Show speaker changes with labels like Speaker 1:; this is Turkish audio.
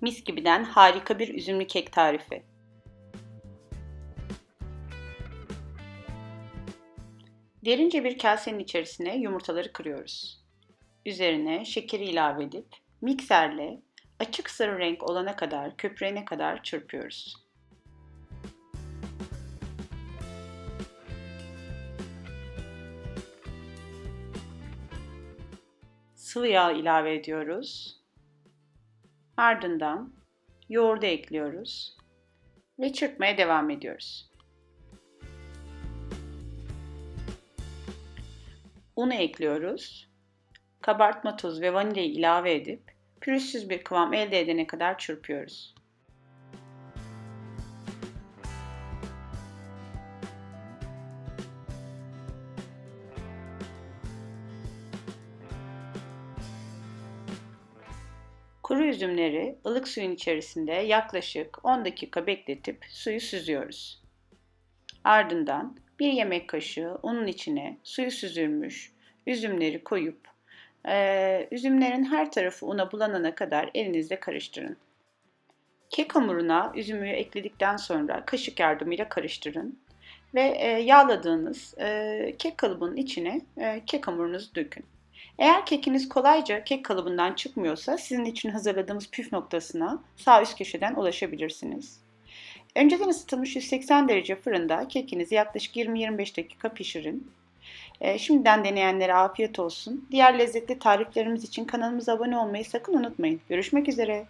Speaker 1: Mis gibiden harika bir üzümlü kek tarifi. Derince bir kasenin içerisine yumurtaları kırıyoruz. Üzerine şekeri ilave edip mikserle açık sarı renk olana kadar, köpürene kadar çırpıyoruz. Sıvı yağ ilave ediyoruz. Ardından yoğurdu ekliyoruz ve çırpmaya devam ediyoruz. Unu ekliyoruz. Kabartma tozu ve vanilyayı ilave edip pürüzsüz bir kıvam elde edene kadar çırpıyoruz. Kuru üzümleri ılık suyun içerisinde yaklaşık 10 dakika bekletip suyu süzüyoruz. Ardından bir yemek kaşığı unun içine suyu süzülmüş üzümleri koyup e, üzümlerin her tarafı una bulanana kadar elinizle karıştırın. Kek hamuruna üzümü ekledikten sonra kaşık yardımıyla karıştırın ve e, yağladığınız e, kek kalıbının içine e, kek hamurunuzu dökün. Eğer kekiniz kolayca kek kalıbından çıkmıyorsa sizin için hazırladığımız püf noktasına sağ üst köşeden ulaşabilirsiniz. Önceden ısıtılmış 180 derece fırında kekinizi yaklaşık 20-25 dakika pişirin. E, şimdiden deneyenlere afiyet olsun. Diğer lezzetli tariflerimiz için kanalımıza abone olmayı sakın unutmayın. Görüşmek üzere.